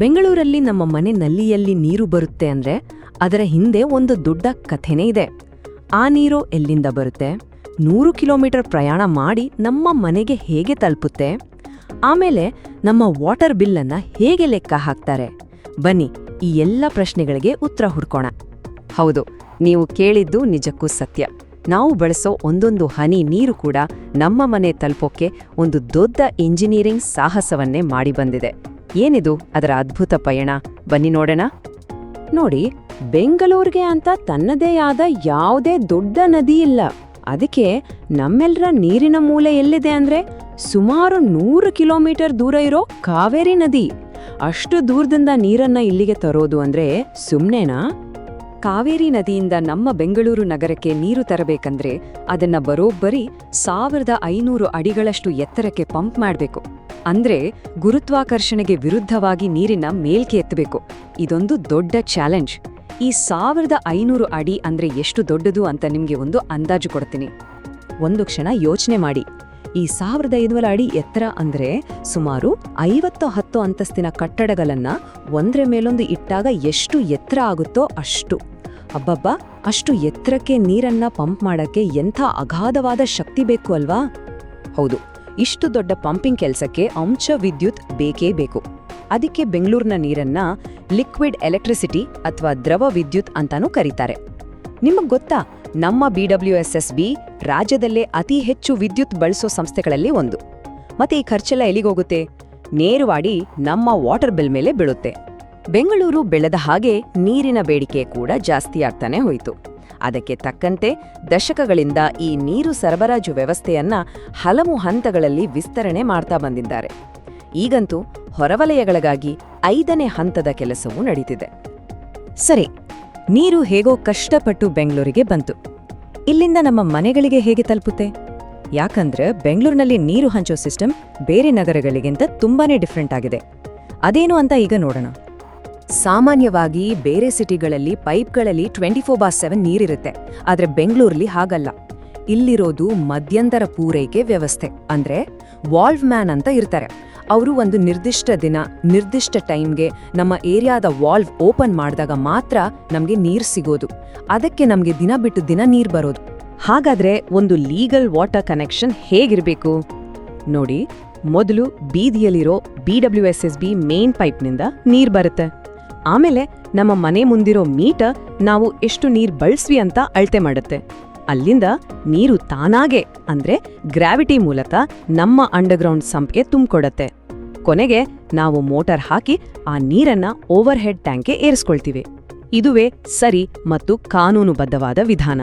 ಬೆಂಗಳೂರಲ್ಲಿ ನಮ್ಮ ಮನೆ ನಲ್ಲಿಯಲ್ಲಿ ನೀರು ಬರುತ್ತೆ ಅಂದ್ರೆ ಅದರ ಹಿಂದೆ ಒಂದು ದೊಡ್ಡ ಕಥೆನೇ ಇದೆ. ಆ ನೀರು ಎಲ್ಲಿಂದ ಬರುತ್ತೆ? ನೂರು ಕಿಲೋಮೀಟರ್ ಪ್ರಯಾಣ ಮಾಡಿ ನಮ್ಮ ಮನೆಗೆ ಹೇಗೆ ತಲುಪುತ್ತೆ? ಆಮೇಲೆ ನಮ್ಮ ವಾಟರ್ ಬಿಲ್ಲನ್ನು ಹೇಗೆ ಲೆಕ್ಕ ಹಾಕ್ತಾರೆ? ಬನ್ನಿ, ಈ ಎಲ್ಲ ಪ್ರಶ್ನೆಗಳಿಗೆ ಉತ್ತರ ಹುಡ್ಕೋಣ. ಹೌದು, ನೀವು ಕೇಳಿದ್ದು ನಿಜಕ್ಕೂ ಸತ್ಯ. ನಾವು ಬಳಸೋ ಒಂದೊಂದು ಹನಿ ನೀರು ಕೂಡ ನಮ್ಮ ಮನೆ ತಲುಪೋಕೆ ಒಂದು ದೊಡ್ಡ ಇಂಜಿನಿಯರಿಂಗ್ ಸಾಹಸವನ್ನೇ ಮಾಡಿ ಬಂದಿದೆ. ಏನಿದು ಅದರ ಅದ್ಭುತ ಪಯಣ? ಬನ್ನಿ ನೋಡೋಣ. ನೋಡಿ, ಬೆಂಗಳೂರಿಗೆ ಅಂತ ತನ್ನದೇ ಆದ ಯಾವುದೇ ದೊಡ್ಡ ನದಿ ಇಲ್ಲ. ಅದಕ್ಕೆ ನಮ್ಮೆಲ್ಲರ ನೀರಿನ ಮೂಲೆ ಎಲ್ಲಿದೆ ಅಂದ್ರೆ ಸುಮಾರು ನೂರು ಕಿಲೋಮೀಟರ್ ದೂರ ಇರೋ ಕಾವೇರಿ ನದಿ. ಅಷ್ಟು ದೂರದಿಂದ ನೀರನ್ನ ಇಲ್ಲಿಗೆ ತರೋದು ಅಂದ್ರೆ ಸುಮ್ನೆನಾ? ಕಾವೇರಿ ನದಿಯಿಂದ ನಮ್ಮ ಬೆಂಗಳೂರು ನಗರಕ್ಕೆ ನೀರು ತರಬೇಕಂದ್ರೆ ಅದನ್ನ ಬರೋಬ್ಬರಿ ಸಾವಿರದ ಐನೂರು ಅಡಿಗಳಷ್ಟು ಎತ್ತರಕ್ಕೆ ಪಂಪ್ ಮಾಡಬೇಕು. ಅಂದ್ರೆ ಗುರುತ್ವಾಕರ್ಷಣೆಗೆ ವಿರುದ್ಧವಾಗಿ ನೀರಿನ ಮೇಲ್ಕೆ ಎತ್ತಬೇಕು. ಇದೊಂದು ದೊಡ್ಡ ಚಾಲೆಂಜ್. ಈ ಸಾವಿರದ ಐನೂರು ಅಡಿ ಅಂದ್ರೆ ಎಷ್ಟು ದೊಡ್ಡದು ಅಂತ ನಿಮ್ಗೆ ಒಂದು ಅಂದಾಜು ಕೊಡ್ತೀನಿ. ಒಂದು ಕ್ಷಣ ಯೋಚನೆ ಮಾಡಿ. ಈ ಸಾವಿರದ ಐನೂರ ಅಡಿ ಎತ್ತರ ಅಂದ್ರೆ ಸುಮಾರು ಐವತ್ತು ಹತ್ತು ಅಂತಸ್ತಿನ ಕಟ್ಟಡಗಳನ್ನ ಒಂದರ ಮೇಲೊಂದು ಇಟ್ಟಾಗ ಎಷ್ಟು ಎತ್ತರ ಆಗುತ್ತೋ ಅಷ್ಟು. ಅಬ್ಬಬ್ಬ, ಅಷ್ಟು ಎತ್ತರಕ್ಕೆ ನೀರನ್ನ ಪಂಪ್ ಮಾಡಕ್ಕೆ ಎಂಥ ಅಗಾಧವಾದ ಶಕ್ತಿ ಬೇಕು ಅಲ್ವಾ? ಹೌದು. ಇಷ್ಟು ದೊಡ್ಡ ಪಂಪಿಂಗ್ ಕೆಲಸಕ್ಕೆ ಅಂಶ ವಿದ್ಯುತ್ ಬೇಕೇ ಬೇಕು. ಅದಕ್ಕೆ ಬೆಂಗಳೂರಿನ ನೀರನ್ನ ಲಿಕ್ವಿಡ್ ಎಲೆಕ್ಟ್ರಿಸಿಟಿ ಅಥವಾ ದ್ರವ ವಿದ್ಯುತ್ ಅಂತಾನೂ ಕರೀತಾರೆ. ನಿಮಗ್ ಗೊತ್ತಾ, ನಮ್ಮ ಬಿಡಬ್ಲ್ಯೂಎಸ್ಎಸ್ಬಿ ರಾಜ್ಯದಲ್ಲೇ ಅತಿ ಹೆಚ್ಚು ವಿದ್ಯುತ್ ಬಳಸೋ ಸಂಸ್ಥೆಗಳಲ್ಲಿ ಒಂದು. ಮತ್ತೆ ಈ ಖರ್ಚೆಲ್ಲ ಎಲ್ಲಿಗೋಗುತ್ತೆ? ನೇರವಾಡಿ ನಮ್ಮ ವಾಟರ್ ಬಿಲ್ ಮೇಲೆ ಬೀಳುತ್ತೆ. ಬೆಂಗಳೂರು ಬೆಳೆದ ಹಾಗೆ ನೀರಿನ ಬೇಡಿಕೆ ಕೂಡ ಜಾಸ್ತಿ ಆಗ್ತಾನೆ ಹೋಯಿತು. ಅದಕ್ಕೆ ತಕ್ಕಂತೆ ದಶಕಗಳಿಂದ ಈ ನೀರು ಸರಬರಾಜು ವ್ಯವಸ್ಥೆಯನ್ನ ಹಲವು ಹಂತಗಳಲ್ಲಿ ವಿಸ್ತರಣೆ ಮಾಡ್ತಾ ಬಂದಿದ್ದಾರೆ. ಈಗಂತೂ ಹೊರವಲಯಗಳಿಗಾಗಿ ಐದನೇ ಹಂತದ ಕೆಲಸವೂ ನಡೀತಿದೆ. ಸರಿ, ನೀರು ಹೇಗೋ ಕಷ್ಟಪಟ್ಟು ಬೆಂಗಳೂರಿಗೆ ಬಂತು. ಇಲ್ಲಿಂದ ನಮ್ಮ ಮನೆಗಳಿಗೆ ಹೇಗೆ ತಲುಪುತ್ತೆ? ಯಾಕಂದ್ರೆ ಬೆಂಗಳೂರಿನಲ್ಲಿ ನೀರು ಹಂಚೋ ಸಿಸ್ಟಮ್ ಬೇರೆ ನಗರಗಳಿಗಿಂತ ತುಂಬಾನೇ ಡಿಫ್ರೆಂಟ್ ಆಗಿದೆ. ಅದೇನು ಅಂತ ಈಗ ನೋಡೋಣ. ಸಾಮಾನ್ಯವಾಗಿ ಬೇರೆ ಸಿಟಿಗಳಲ್ಲಿ ಪೈಪ್ಗಳಲ್ಲಿ ಟ್ವೆಂಟಿ ಫೋರ್ ಬಾರ್ ಸೆವೆನ್ ನೀರಿರುತ್ತೆ, ಆದರೆ ಬೆಂಗಳೂರಲ್ಲಿ ಹಾಗಲ್ಲ. ಇಲ್ಲಿರೋದು ಮಧ್ಯಂತರ ಪೂರೈಕೆ ವ್ಯವಸ್ಥೆ, ಅಂದ್ರೆ ವಾಲ್ವ್ ಮ್ಯಾನ್ ಅಂತ ಇರ್ತಾರೆ. ಅವರು ಒಂದು ನಿರ್ದಿಷ್ಟ ದಿನ, ನಿರ್ದಿಷ್ಟ ಟೈಮ್ಗೆ ನಮ್ಮ ಏರಿಯಾದ ವಾಲ್ವ್ ಓಪನ್ ಮಾಡಿದಾಗ ಮಾತ್ರ ನಮಗೆ ನೀರು ಸಿಗೋದು. ಅದಕ್ಕೆ ನಮಗೆ ದಿನ ಬಿಟ್ಟು ದಿನ ನೀರು ಬರೋದು. ಹಾಗಾದ್ರೆ ಒಂದು ಲೀಗಲ್ ವಾಟರ್ ಕನೆಕ್ಷನ್ ಹೇಗಿರಬೇಕು? ನೋಡಿ, ಮೊದಲು ಬೀದಿಯಲ್ಲಿರೋ B W S S B main ಪೈಪ್ನಿಂದ ನೀರು ಬರುತ್ತೆ. ಆಮೇಲೆ ನಮ್ಮ ಮನೆ ಮುಂದಿರೋ ಮೀಟರ್ ನಾವು ಎಷ್ಟು ನೀರು ಬಳಸ್ವಿ ಅಂತ ಅಳತೆ ಮಾಡುತ್ತೆ. ಅಲ್ಲಿಂದ ನೀರು ತಾನಾಗೆ, ಅಂದ್ರೆ ಗ್ರಾವಿಟಿ ಮೂಲಕ ನಮ್ಮ ಅಂಡರ್ಗ್ರೌಂಡ್ ಸಂಪ್ಗೆ ತುಂಬಿಕೊಡತ್ತೆ. ಕೊನೆಗೆ ನಾವು ಮೋಟಾರ್ ಹಾಕಿ ಆ ನೀರನ್ನ ಓವರ್ ಹೆಡ್ ಟ್ಯಾಂಕ್ಗೆ ಏರಿಸ್ಕೊಳ್ತೀವಿ. ಇದುವೇ ಸರಿ ಮತ್ತು ಕಾನೂನುಬದ್ಧವಾದ ವಿಧಾನ.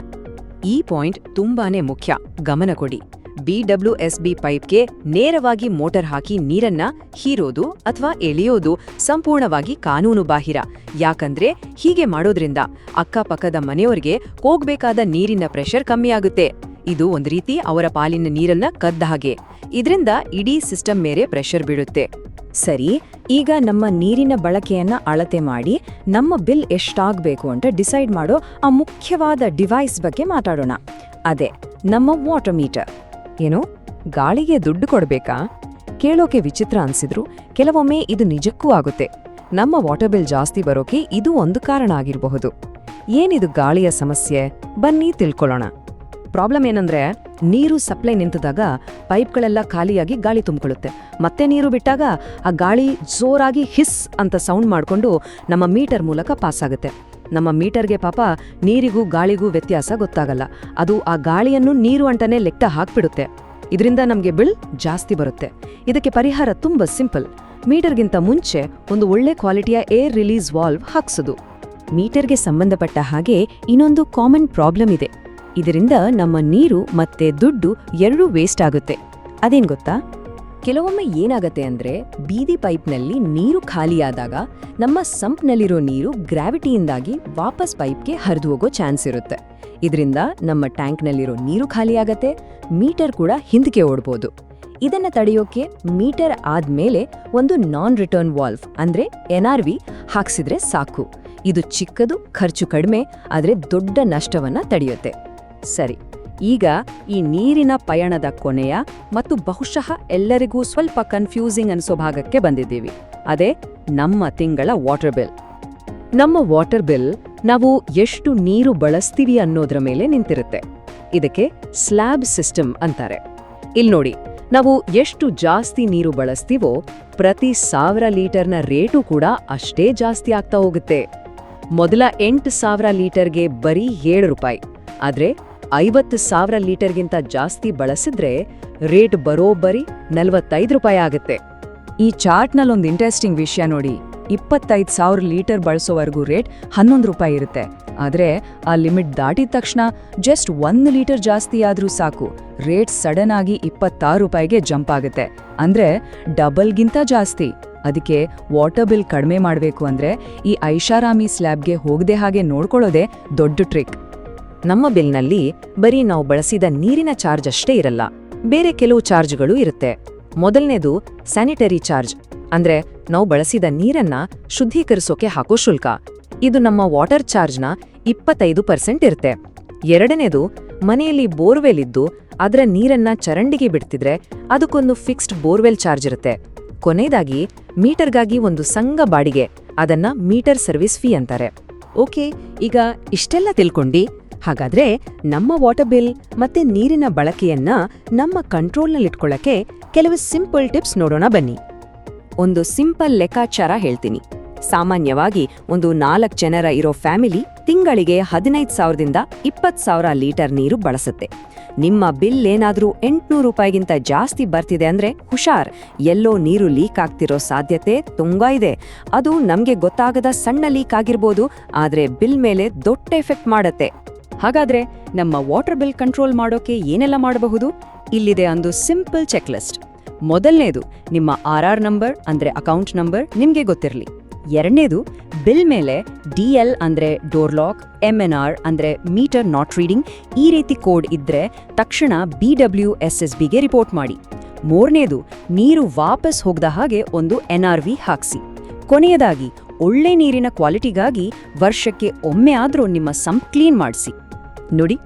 ಈ ಪಾಯಿಂಟ್ ತುಂಬಾನೇ ಮುಖ್ಯ. ಗಮನ ಕೊಡಿ. ಬಿಡಬ್ಲ್ಯೂಎಸ್ಬಿ ಪೈಪ್ಗೆ ನೇರವಾಗಿ ಮೋಟರ್ ಹಾಕಿ ನೀರನ್ನ ಹೀರೋದು ಅಥವಾ ಎಳೆಯೋದು ಸಂಪೂರ್ಣವಾಗಿ ಕಾನೂನು ಬಾಹಿರ. ಯಾಕಂದ್ರೆ ಹೀಗೆ ಮಾಡೋದ್ರಿಂದ ಅಕ್ಕಪಕ್ಕದ ಮನೆಯವರಿಗೆ ಹೋಗ್ಬೇಕಾದ ನೀರಿನ ಪ್ರೆಷರ್ ಕಮ್ಮಿಯಾಗುತ್ತೆ ಇದು ಒಂದ್ ರೀತಿ ಅವರ ಪಾಲಿನ ನೀರನ್ನ ಕದ್ದ ಹಾಗೆ. ಇದರಿಂದ ಇಡೀ ಸಿಸ್ಟಮ್ ಮೇಲೆ ಪ್ರೆಷರ್ ಬೀಳುತ್ತೆ. ಸರಿ, ಈಗ ನಮ್ಮ ನೀರಿನ ಬಳಕೆಯನ್ನ ಅಳತೆ ಮಾಡಿ ನಮ್ಮ ಬಿಲ್ ಎಷ್ಟಾಗಬೇಕು ಅಂತ ಡಿಸೈಡ್ ಮಾಡೋ ಆ ಮುಖ್ಯವಾದ ಡಿವೈಸ್ ಬಗ್ಗೆ ಮಾತಾಡೋಣ. ಅದೇ, ನಮ್ಮ ವಾಟರ್ ಮೀಟರ್ ಏನು? ಗಾಳಿಗೆ ದುಡ್ಡು ಕೊಡ್ಬೇಕಾ? ಕೇಳೋಕೆ ವಿಚಿತ್ರ ಅನ್ಸಿದ್ರು. ಕೆಲವೊಮ್ಮೆ ಇದು ನಿಜಕ್ಕೂ ಆಗುತ್ತೆ. ನಮ್ಮ ವಾಟರ್ ಬಿಲ್ ಜಾಸ್ತಿ ಬರೋಕೆ ಇದು ಒಂದು ಕಾರಣ ಆಗಿರಬಹುದು. ಏನಿದು ಗಾಳಿಯ ಸಮಸ್ಯೆ? ಬನ್ನಿ ತಿಳ್ಕೊಳ್ಳೋಣ. ಪ್ರಾಬ್ಲಮ್ ಏನಂದ್ರೆ, ನೀರು ಸಪ್ಲೈ ನಿಂತಿದಾಗ ಪೈಪ್ಗಳೆಲ್ಲ ಖಾಲಿಯಾಗಿ ಗಾಳಿ ತುಂಬಿಕೊಳ್ಳುತ್ತೆ. ಮತ್ತೆ ನೀರು ಬಿಟ್ಟಾಗ ಆ ಗಾಳಿ ಜೋರಾಗಿ ಹಿಸ್ ಅಂತ ಸೌಂಡ್ ಮಾಡಿಕೊಂಡು ನಮ್ಮ ಮೀಟರ್ ಮೂಲಕ ಪಾಸ್ ಆಗುತ್ತೆ ನಮ್ಮ ಮೀಟರ್ಗೆ ಪಾಪ ನೀರಿಗೂ ಗಾಳಿಗೂ ವ್ಯತ್ಯಾಸ ಗೊತ್ತಾಗಲ್ಲ. ಅದು ಆ ಗಾಳಿಯನ್ನು ನೀರು ಅಂತಾನೆ ಲೆಕ್ಕ ಹಾಕ್ಬಿಡುತ್ತೆ. ಇದರಿಂದ ನಮಗೆ ಬಿಲ್ ಜಾಸ್ತಿ ಬರುತ್ತೆ. ಇದಕ್ಕೆ ಪರಿಹಾರ ತುಂಬ ಸಿಂಪಲ್. ಮೀಟರ್ಗಿಂತ ಮುಂಚೆ ಒಂದು ಒಳ್ಳೆ ಕ್ವಾಲಿಟಿಯ ಏರ್ ರಿಲೀಸ್ ವಾಲ್ವ್ ಹಾಕ್ಸೋದು. ಮೀಟರ್ಗೆ ಸಂಬಂಧಪಟ್ಟ ಹಾಗೆ ಇನ್ನೊಂದು ಕಾಮನ್ ಪ್ರಾಬ್ಲಮ್ ಇದೆ. ಇದರಿಂದ ನಮ್ಮ ನೀರು ಮತ್ತೆ ದುಡ್ಡು ಎರಡೂ ವೇಸ್ಟ್ ಆಗುತ್ತೆ. ಅದೇನ್ ಗೊತ್ತಾ? ಕೆಲವೊಮ್ಮೆ ಏನಾಗತ್ತೆ ಅಂದ್ರೆ ಬೀದಿ ಪೈಪ್ನಲ್ಲಿ ನೀರು ಖಾಲಿಯಾದಾಗ ನಮ್ಮ ಸಂಪ್ನಲ್ಲಿರೋ ನೀರು ಗ್ರಾವಿಟಿಯಿಂದಾಗಿ ವಾಪಸ್ ಪೈಪ್ಗೆ ಹರಿದು ಹೋಗೋ ಚಾನ್ಸ್ ಇರುತ್ತೆ. ಇದರಿಂದ ನಮ್ಮ ಟ್ಯಾಂಕ್ನಲ್ಲಿರೋ ನೀರು ಖಾಲಿಯಾಗತ್ತೆ, ಮೀಟರ್ ಕೂಡ ಹಿಂದಕ್ಕೆ ಓಡ್ಬೋದು. ಇದನ್ನ ತಡೆಯೋಕೆ ಮೀಟರ್ ಆದ್ಮೇಲೆ ಒಂದು ನಾನ್ ರಿಟರ್ನ್ ವಾಲ್ವ್ ಅಂದ್ರೆ ಎನ್ಆರ್ ವಿ ಹಾಕ್ಸಿದ್ರೆ ಸಾಕು. ಇದು ಚಿಕ್ಕದು, ಖರ್ಚು ಕಡಿಮೆ, ಆದ್ರೆ ದೊಡ್ಡ ನಷ್ಟವನ್ನ ತಡೆಯುತ್ತೆ. ಸರಿ. ಈಗ ಈ ನೀರಿನ ಪಯಣದ ಕೊನೆಯ ಮತ್ತು ಬಹುಶಃ ಎಲ್ಲರಿಗೂ ಸ್ವಲ್ಪ ಕನ್ಫ್ಯೂಸಿಂಗ್ ಅನಿಸೋ ಭಾಗಕ್ಕೆ ಬಂದಿದ್ದೀವಿ. ಅದೇ ನಮ್ಮ ತಿಂಗಳ ವಾಟರ್ ಬಿಲ್ ನಮ್ಮ ವಾಟರ್ ಬಿಲ್ ನಾವು ಎಷ್ಟು ನೀರು ಬಳಸ್ತೀವಿ ಅನ್ನೋದ್ರ ಮೇಲೆ ನಿಂತಿರುತ್ತೆ. ಇದಕ್ಕೆ ಸ್ಲ್ಯಾಬ್ ಸಿಸ್ಟಮ್ ಅಂತಾರೆ. ಇಲ್ಲಿ ನೋಡಿ, ನಾವು ಎಷ್ಟು ಜಾಸ್ತಿ ನೀರು ಬಳಸ್ತೀವೋ ಪ್ರತಿ ಸಾವಿರ ಲೀಟರ್ನ ರೇಟು ಕೂಡ ಅಷ್ಟೇ ಜಾಸ್ತಿ ಆಗ್ತಾ ಹೋಗುತ್ತೆ. ಮೊದಲ ಎಂಟು ಸಾವಿರ ಲೀಟರ್ಗೆ ಬರೀ ಏಳು ರೂಪಾಯಿ. ಆದ್ರೆ ಐವತ್ತು ಸಾವಿರ ಲೀಟರ್ಗಿಂತ ಜಾಸ್ತಿ ಬಳಸಿದ್ರೆ ರೇಟ್ ಬರೋಬ್ಬರಿ ನಲವತ್ತೈದು ರೂಪಾಯಿ ಆಗುತ್ತೆ. ಈ ಚಾರ್ಟ್ನಲ್ಲಿ ಒಂದು ಇಂಟ್ರೆಸ್ಟಿಂಗ್ ವಿಷಯ ನೋಡಿ. ಇಪ್ಪತ್ತೈದು ಸಾವಿರ ಲೀಟರ್ ಬಳಸೋವರೆಗೂ ರೇಟ್ ಹನ್ನೊಂದು ರೂಪಾಯಿ ಇರುತ್ತೆ. ಆದರೆ ಆ ಲಿಮಿಟ್ ದಾಟಿದ ತಕ್ಷಣ ಜಸ್ಟ್ ಒಂದು ಲೀಟರ್ ಜಾಸ್ತಿ ಆದರೂ ಸಾಕು. ರೇಟ್ ಸಡನ್ ಆಗಿ ಇಪ್ಪತ್ತಾರು ರೂಪಾಯಿಗೆ ಜಂಪ್ ಆಗುತ್ತೆ. ಅಂದ್ರೆ ಡಬಲ್ಗಿಂತ ಜಾಸ್ತಿ. ಅದಕ್ಕೆ ವಾಟರ್ ಬಿಲ್ ಕಡಿಮೆ ಮಾಡಬೇಕು ಅಂದ್ರೆ ಈ ಐಷಾರಾಮಿ ಸ್ಲ್ಯಾಬ್ಗೆ ಹೋಗದೆ ಹಾಗೆ ನೋಡ್ಕೊಳ್ಳೋದೇ ದೊಡ್ಡ ಟ್ರಿಕ್ ನಮ್ಮ ಬಿಲ್ನಲ್ಲಿ ಬರೀ ನಾವು ಬಳಸಿದ ನೀರಿನ ಚಾರ್ಜ್ ಅಷ್ಟೇ ಇರಲ್ಲ, ಬೇರೆ ಕೆಲವು ಚಾರ್ಜ್ಗಳು ಇರುತ್ತೆ. ಮೊದಲನೇದು ಸ್ಯಾನಿಟರಿ ಚಾರ್ಜ್, ಅಂದ್ರೆ ನಾವು ಬಳಸಿದ ನೀರನ್ನ ಶುದ್ಧೀಕರಿಸೋಕೆ ಹಾಕೋ ಶುಲ್ಕ. ಇದು ನಮ್ಮ ವಾಟರ್ ಚಾರ್ಜ್ನ ಇಪ್ಪತ್ತೈದು ಪರ್ಸೆಂಟ್ ಇರುತ್ತೆ. ಎರಡನೇದು, ಮನೆಯಲ್ಲಿ ಬೋರ್ವೆಲ್ ಇದ್ದು ಅದರ ನೀರನ್ನ ಚರಂಡಿಗೆ ಬಿಡ್ತಿದ್ರೆ ಅದಕ್ಕೊಂದು ಫಿಕ್ಸ್ಡ್ ಬೋರ್ವೆಲ್ ಚಾರ್ಜ್ ಇರುತ್ತೆ. ಕೊನೆಯದಾಗಿ, ಮೀಟರ್ಗಾಗಿ ಒಂದು ಸಂಘ ಬಾಡಿಗೆ, ಅದನ್ನ ಮೀಟರ್ ಸರ್ವಿಸ್ ಫೀ ಅಂತಾರೆ. ಓಕೆ, ಈಗ ಇಷ್ಟೆಲ್ಲ ತಿಳ್ಕೊಂಡಿ. ಹಾಗಾದ್ರೆ ನಮ್ಮ ವಾಟರ್ ಬಿಲ್ ಮತ್ತೆ ನೀರಿನ ಬಳಕೆಯನ್ನ ನಮ್ಮ ಕಂಟ್ರೋಲ್ನಲ್ಲಿಟ್ಕೊಳ್ಳಕ್ಕೆ ಕೆಲವು ಸಿಂಪಲ್ ಟಿಪ್ಸ್ ನೋಡೋಣ ಬನ್ನಿ. ಒಂದು ಸಿಂಪಲ್ ಲೆಕ್ಕಾಚಾರ ಹೇಳ್ತೀನಿ. ಸಾಮಾನ್ಯವಾಗಿ ಒಂದು ನಾಲ್ಕು ಜನರ ಇರೋ ಫ್ಯಾಮಿಲಿ ತಿಂಗಳಿಗೆ ಹದಿನೈದು ಸಾವಿರದಿಂದ ಇಪ್ಪತ್ತು ಸಾವಿರ ಲೀಟರ್ ನೀರು ಬಳಸುತ್ತೆ. ನಿಮ್ಮ ಬಿಲ್ ಏನಾದ್ರೂ ಎಂಟುನೂರು ರೂಪಾಯಿಗಿಂತ ಜಾಸ್ತಿ ಬರ್ತಿದೆ ಅಂದ್ರೆ ಹುಷಾರ್. ಎಲ್ಲೋ ನೀರು ಲೀಕ್ ಆಗ್ತಿರೋ ಸಾಧ್ಯತೆ ತುಂಬಾ ಇದೆ. ಅದು ನಮ್ಗೆ ಗೊತ್ತಾಗದ ಸಣ್ಣ ಲೀಕ್ ಆಗಿರ್ಬೋದು, ಆದ್ರೆ ಬಿಲ್ ಮೇಲೆ ದೊಡ್ಡ ಎಫೆಕ್ಟ್ ಮಾಡತ್ತೆ. ಹಾಗಾದ್ರೆ ನಮ್ಮ ವಾಟರ್ ಬಿಲ್ ಕಂಟ್ರೋಲ್ ಮಾಡೋಕೆ ಏನೆಲ್ಲ ಮಾಡಬಹುದು? ಇಲ್ಲಿದೆ ಒಂದು ಸಿಂಪಲ್ ಚೆಕ್ ಲಿಸ್ಟ್ ಮೊದಲನೇದು ನಿಮ್ಮ ಆರ್ ಆರ್ ನಂಬರ್ ಅಂದ್ರೆ ಅಕೌಂಟ್ ನಂಬರ್ ನಿಮ್ಗೆ ಗೊತ್ತಿರಲಿ. ಎರಡನೇದು ಬಿಲ್ ಮೇಲೆ ಡಿ ಎಲ್ ಅಂದ್ರೆ door lock, M N R ಅಂದ್ರೆ ಮೀಟರ್ ನಾಟ್ ರೀಡಿಂಗ್ ಈ ರೀತಿ ಕೋಡ್ ಇದ್ರೆ ತಕ್ಷಣ ಬಿ ಡಬ್ಲ್ಯೂ ಎಸ್ ಎಸ್ ಬಿಗೆ ರಿಪೋರ್ಟ್ ಮಾಡಿ. ಮೂರನೇದು ನೀರು ವಾಪಸ್ ಹೋಗದ ಹಾಗೆ ಒಂದು ಎನ್ ಆರ್ ವಿ ಹಾಕ್ಸಿ. ಕೊನೆಯದಾಗಿ ಒಳ್ಳೆ ನೀರಿನ ಕ್ವಾಲಿಟಿಗಾಗಿ ವರ್ಷಕ್ಕೆ ಒಮ್ಮೆ ಆದರೂ ನಿಮ್ಮ ಸಂಪ್ ಕ್ಲೀನ್ ಮಾಡಿಸಿ. ನೋಡಿ,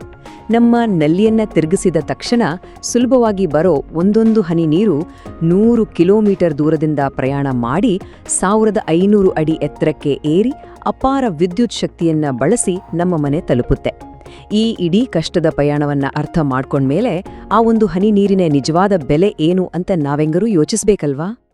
ನಮ್ಮ ನಲ್ಲಿಯನ್ನ ತಿರುಗಿಸಿದ ತಕ್ಷಣ ಸುಲಭವಾಗಿ ಬರೋ ಒಂದೊಂದು ಹನಿ ನೀರು ನೂರು ಕಿಲೋಮೀಟರ್ ದೂರದಿಂದ ಪ್ರಯಾಣ ಮಾಡಿ ಸಾವಿರದ ಐನೂರು ಅಡಿ ಎತ್ತರಕ್ಕೆ ಏರಿ ಅಪಾರ ವಿದ್ಯುತ್ ಶಕ್ತಿಯನ್ನ ಬಳಸಿ ನಮ್ಮ ಮನೆ ತಲುಪುತ್ತೆ. ಈ ಇಡೀ ಕಷ್ಟದ ಪ್ರಯಾಣವನ್ನ ಅರ್ಥ ಮಾಡ್ಕೊಂಡ್ಮೇಲೆ ಆ ಒಂದು ಹನಿ ನೀರಿನ ನಿಜವಾದ ಬೆಲೆ ಏನು ಅಂತ ನಾವೆಂಗರೂ ಯೋಚಿಸ್ಬೇಕಲ್ವಾ?